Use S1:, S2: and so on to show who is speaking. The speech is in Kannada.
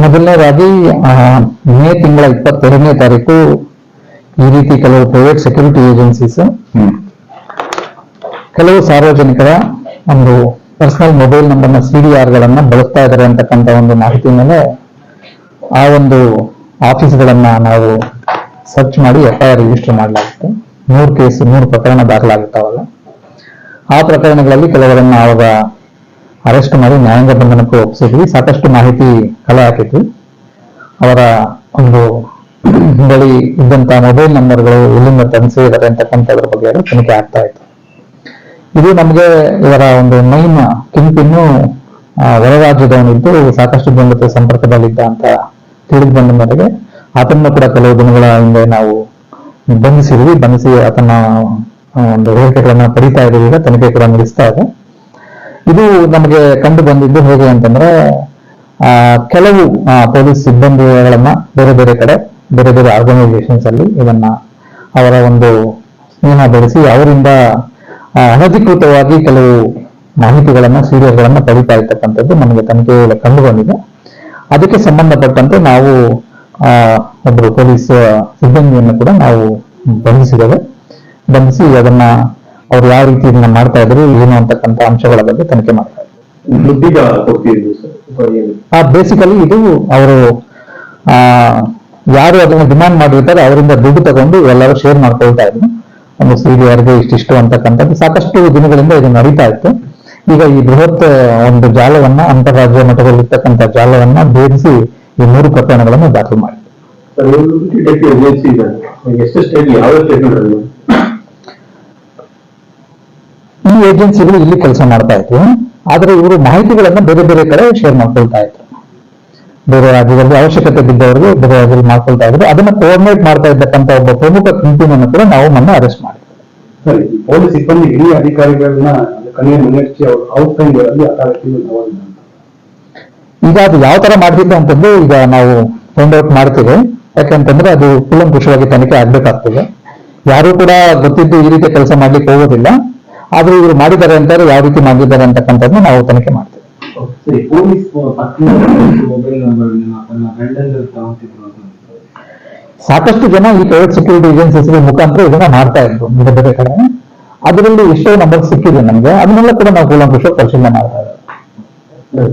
S1: ಮೊದಲನೇದಾಗಿ ಮೇ ತಿಂಗಳ ಇಪ್ಪತ್ತೆರಡನೇ ತಾರೀಕು ಈ ರೀತಿ ಕೆಲವು ಪ್ರೈವೇಟ್ ಸೆಕ್ಯೂರಿಟಿ ಏಜೆನ್ಸೀಸ್ ಕೆಲವು ಸಾರ್ವಜನಿಕರ ಒಂದು ಪರ್ಸನಲ್ ಮೊಬೈಲ್ ನಂಬರ್ನ ಸಿ ಡಿ ಗಳನ್ನ ಬಳಸ್ತಾ ಇದ್ದಾರೆ ಅಂತಕ್ಕಂಥ ಒಂದು ಮಾಹಿತಿ ಮೇಲೆ ಆ ಒಂದು ಆಫೀಸ್ಗಳನ್ನ ನಾವು ಸರ್ಚ್ ಮಾಡಿ ಎಫ್ ಐ ಆರ್ ರಿಜಿಸ್ಟರ್ ಮಾಡಲಾಗುತ್ತೆ. ಮೂರು ಕೇಸ್ ಮೂರು ಪ್ರಕರಣ ದಾಖಲಾಗುತ್ತಾವಲ್ಲ. ಆ ಪ್ರಕರಣಗಳಲ್ಲಿ ಕೆಲವರನ್ನ ಅವಾಗ ಅರೆಸ್ಟ್ ಮಾಡಿ ನ್ಯಾಯಾಂಗ ಬಂಧನಕ್ಕೆ ಒಪ್ಪಿಸಿದ್ವಿ. ಸಾಕಷ್ಟು ಮಾಹಿತಿ ಕಲೆ ಹಾಕಿದ್ವಿ. ಅವರ ಒಂದು ಬಳಿ ಇದ್ದಂತ ಮೊಬೈಲ್ ನಂಬರ್ಗಳು ಎಲ್ಲಿಂದ ತಂದಿಸಿದ್ದಾರೆ ಅಂತಕ್ಕಂಥದ್ರ ಬಗ್ಗೆ ತನಿಖೆ ಆಗ್ತಾ ಇತ್ತು. ಇದು ನಮಗೆ ಇವರ ಒಂದು ಮೈನ್ ಕಿಂಪಿನ್ನು ಹೊರ ರಾಜ್ಯದವನಿದ್ದು ಸಾಕಷ್ಟು ಜನರ ಜೊತೆ ಸಂಪರ್ಕದಲ್ಲಿದ್ದ ಅಂತ ತಿಳಿದು ಬಂದ ಮೇರೆಗೆ ಆತನ್ನು ಕೂಡ ಕೆಲವು ದಿನಗಳ ಹಿಂದೆ ನಾವು ಬಂಧಿಸಿದ್ವಿ. ಬಂಧಿಸಿ ಆತನ ಒಂದು ಹೇಳಿಕೆಗಳನ್ನ ಪಡಿತಾ ಇದ್ದೀವಿ. ಈಗ ತನಿಖೆ ಕೂಡ ನಡೆಸ್ತಾ ಇದೆ. ಇದು ನಮಗೆ ಕಂಡು ಬಂದಿದ್ದು ಹೇಗೆ ಅಂತಂದ್ರೆ ಆ, ಕೆಲವು ಪೊಲೀಸ್ ಸಿಬ್ಬಂದಿಗಳನ್ನ ಬೇರೆ ಬೇರೆ ಕಡೆ ಬೇರೆ ಬೇರೆ ಆರ್ಗನೈಸೇಷನ್ಸ್ ಅಲ್ಲಿ ಇದನ್ನ ಅವರ ಒಂದು ಸ್ನೇಹ ಬೆಳೆಸಿ ಅವರಿಂದ ಅನಧಿಕೃತವಾಗಿ ಕೆಲವು ಮಾಹಿತಿಗಳನ್ನ ಸೀರಿಯಲ್ಗಳನ್ನ ಪಡಿತಾ ಇರ್ತಕ್ಕಂಥದ್ದು ನಮಗೆ ತನಿಖೆಯಲ್ಲಿ ಕಂಡು ಬಂದಿದೆ. ಅದಕ್ಕೆ ಸಂಬಂಧಪಟ್ಟಂತೆ ನಾವು ಒಬ್ಬರು ಪೊಲೀಸ್ ಸಿಬ್ಬಂದಿಯನ್ನು ಕೂಡ ನಾವು ಬಂಧಿಸಿದ್ದೇವೆ. ಬಂಧಿಸಿ ಅದನ್ನ ಅವ್ರು ಯಾವ ರೀತಿ ಇದನ್ನ ಮಾಡ್ತಾ ಇದ್ರು ಏನು ಅಂತಕ್ಕಂಥ ಅಂಶಗಳ ಬಗ್ಗೆ ತನಿಖೆ ಮಾಡ್ತಾ ಇದ್ರು. ಬೇಸಿಕಲಿ ಇದು ಅವರು ಆ ಯಾರು ಅದನ್ನ ಡಿಮ್ಯಾಂಡ್ ಮಾಡಿರ್ತಾರೆ ಅವರಿಂದ ದುಡ್ಡು ತಗೊಂಡು ಎಲ್ಲರೂ ಶೇರ್ ಮಾಡ್ಕೊಳ್ತಾ ಇದ್ರು. ಒಂದು ಸೀರೆ ಇಷ್ಟಿಷ್ಟು ಅಂತಕ್ಕಂಥದ್ದು ಸಾಕಷ್ಟು ದಿನಗಳಿಂದ ಇದು ನಡೀತಾ ಇತ್ತು. ಈಗ ಈ ಬೃಹತ್ ಒಂದು ಜಾಲವನ್ನ ಅಂತಾರಾಜ್ಯ ಮಟ್ಟದಲ್ಲಿರ್ತಕ್ಕಂಥ ಜಾಲವನ್ನ ಭೇದಿಸಿ ಈ ಮೂರು ಪ್ರಕರಣಗಳನ್ನು ದಾಖಲು ಮಾಡಿ
S2: ಸರ್ ಒಂದು ಡಿಟೆಕ್ಟಿವ್ ಏಜೆನ್ಸಿ ಇದೆ ಎಷ್ಟು ಸ್ಟೇಟ್ ಯಾವ ಸ್ಟೇಟ್
S1: ಈ ಏಜೆನ್ಸಿಗಳು ಇಲ್ಲಿ ಕೆಲಸ ಮಾಡ್ತಾ ಇದ್ರು ಆದ್ರೆ ಇವರು ಮಾಹಿತಿಗಳನ್ನ ಬೇರೆ ಬೇರೆ ಕಡೆ ಶೇರ್ ಮಾಡ್ಕೊಳ್ತಾ ಇದ್ರು. ಬೇರೆ ರಾಜ್ಯದಲ್ಲಿ ಅವಶ್ಯಕತೆ ಬಿದ್ದವರಿಗೆ ಬೇರೆ ರಾಜ್ಯದಲ್ಲಿ ಮಾಡ್ಕೊಳ್ತಾ ಇದ್ರು. ಅದನ್ನ ಕೋಆರ್ಡಿನೇಟ್ ಮಾಡ್ತಾ ಇದ್ದಕ್ಕಂತ ಒಬ್ಬ ಪ್ರಮುಖ ಕಂಪನಿಯನ್ನು ಕೂಡ ನಾವು ಮೊನ್ನೆ ಅರೆಸ್ಟ್ ಮಾಡಿದ್ವಿ.
S2: ಸರ್ ಪೊಲೀಸ್ ಸಿಬ್ಬಂದಿ ಹಿರಿಯ ಅಧಿಕಾರಿಗಳನ್ನ ಅವ್ರ ಅಕಾಲಕ್ಕೆ
S1: ಈಗ ಅದು ಯಾವ ತರ ಮಾಡ್ತಿತ್ತು ಅಂತಂದು ಈಗ ನಾವು ಫೈಂಡ್ ಔಟ್ ಮಾಡ್ತೀವಿ. ಯಾಕಂತಂದ್ರೆ ಅದು ಕುಲಂಕುಷವಾಗಿ ತನಿಖೆ ಆಗ್ಬೇಕಾಗ್ತದೆ. ಯಾರು ಕೂಡ ಗೊತ್ತಿದ್ದು ಈ ರೀತಿ ಕೆಲಸ ಮಾಡ್ಲಿಕ್ಕೆ ಹೋಗೋದಿಲ್ಲ. ಆದ್ರೂ ಇವರು ಮಾಡಿದ್ದಾರೆ ಅಂತಾರೆ ಯಾವ ರೀತಿ ಮಾಡಿದ್ದಾರೆ ಅಂತಕ್ಕಂಥದ್ದು ನಾವು ತನಿಖೆ ಮಾಡ್ತೀವಿ. ಸಾಕಷ್ಟು ಜನ ಈ ಪ್ರೈವೇಟ್ ಸೆಕ್ಯೂರಿಟಿ ಏಜೆನ್ಸೀಸ್ ಮುಖಾಂತರ ಇದನ್ನ ಮಾಡ್ತಾ ಇದ್ರು ಬೇರೆ ಬೇರೆ ಕಡೆ ಅದರಲ್ಲಿ ಎಷ್ಟೋ ನಂಬರ್ ಸಿಕ್ಕಿದೆ ನಮಗೆ ಅದನ್ನೆಲ್ಲ ಕೂಡ ನಾವು ಕೂಲಂಕುಷ ಪರಿಶೀಲನೆ ಮಾಡ್ತಾ ಇದ್ದೀವಿ.